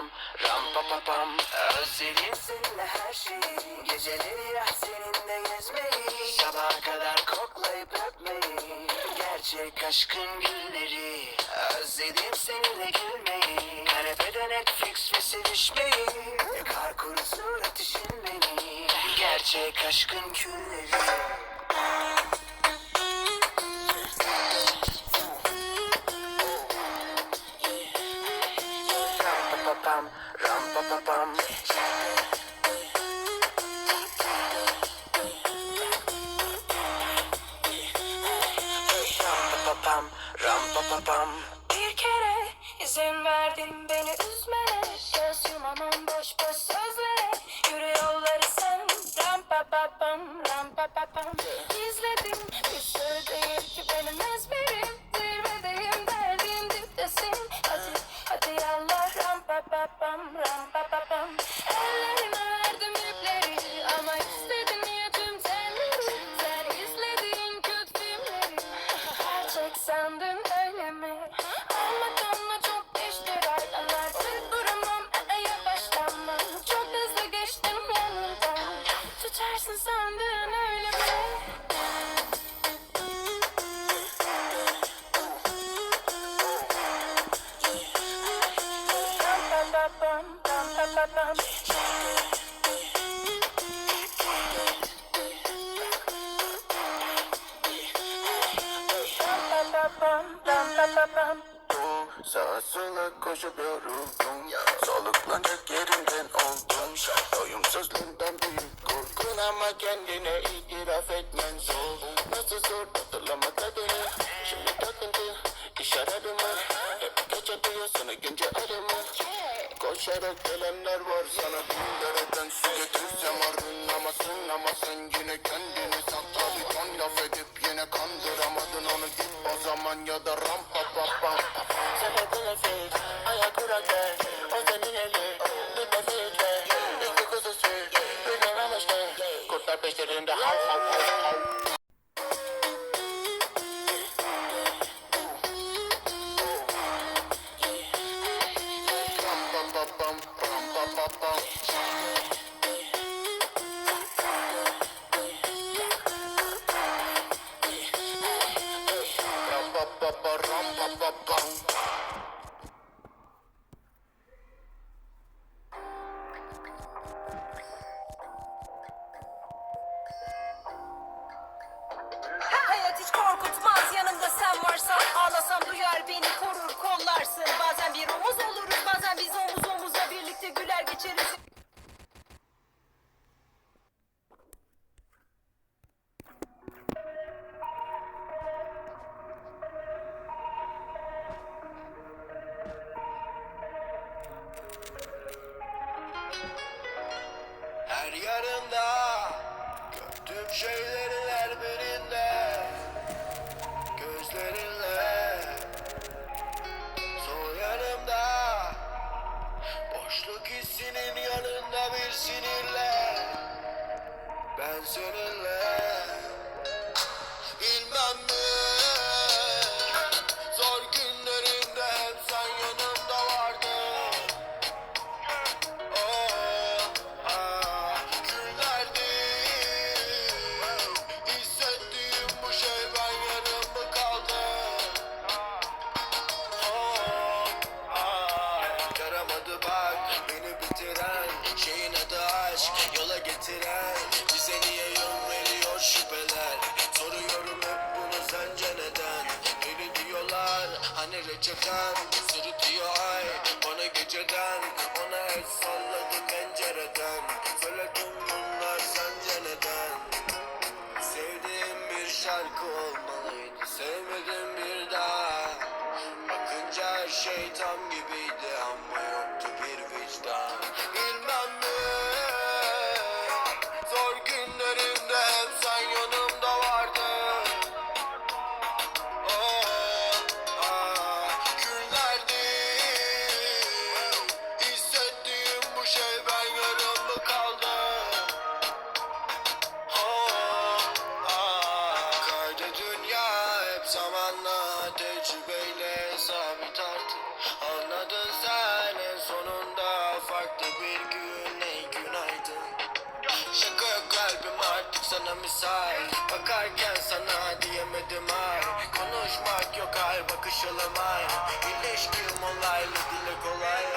pam Ram pa pa pam Özledim seninle her şeyi. Geceleri ya seninle gezmeyi. Sabaha kadar koklayıp öpmeyi. Gerçek aşkın gülleri. Özledim seninle gülmeyi. Kanepede Netflix ve sevişmeyi. Kar kurusun ateşin beni. Gerçek aşkın külleri Ram-pa-pa-pam, ram-pa-pa-pam. Bir kere izin verdin beni üzmene Göz yumamam boş boş sözlere Sağa sola koşup yoruldum Soluklanacak yerinden oldum. Doyumsuzluğundan büyük korkun ama kendine itiraf etmen zor Koşarak gelenler var. Sana bin dereden su getirsem arınamasın ama sen yine kendini sakla. Bir ton laf edip yine kandıramadın onu. Git o zaman ya da rampa pa pa. Sepetine nefes ayak kuraklar o senin eli bir nefes ver iki kuzu sür bilemem işte kurtlar peşlerinde hav hav hav hav hiç korkutmaz. Yanımda sen varsan Ağlasam duyar beni korur kollarsın. Bazen bir Yarında gördüğüm şeylerin her birinde. Gözlerinle. Sol yanımda Boşluk hissinin yanında bir sinirle. Ben seninle yaramadı bak beni bitiren şeyin adı aşk yola getiren bize niye yol veriyor şüpheler? Soruyorum hep bunu sence neden? Beni diyorlar hani reçeten sırıtıyor ay bana geceden ona el salladı pencereden. Söyledim bunlar sence neden? Sevdiğim bir şarkı olmalıydı Sevmedim bir daha. Bakınca her şey tam gibiydi Ama bana müsait Bakarken sana diyemedim ay. Konuşmak yok ay bakışalım ay İlişkim olaylı dile kolay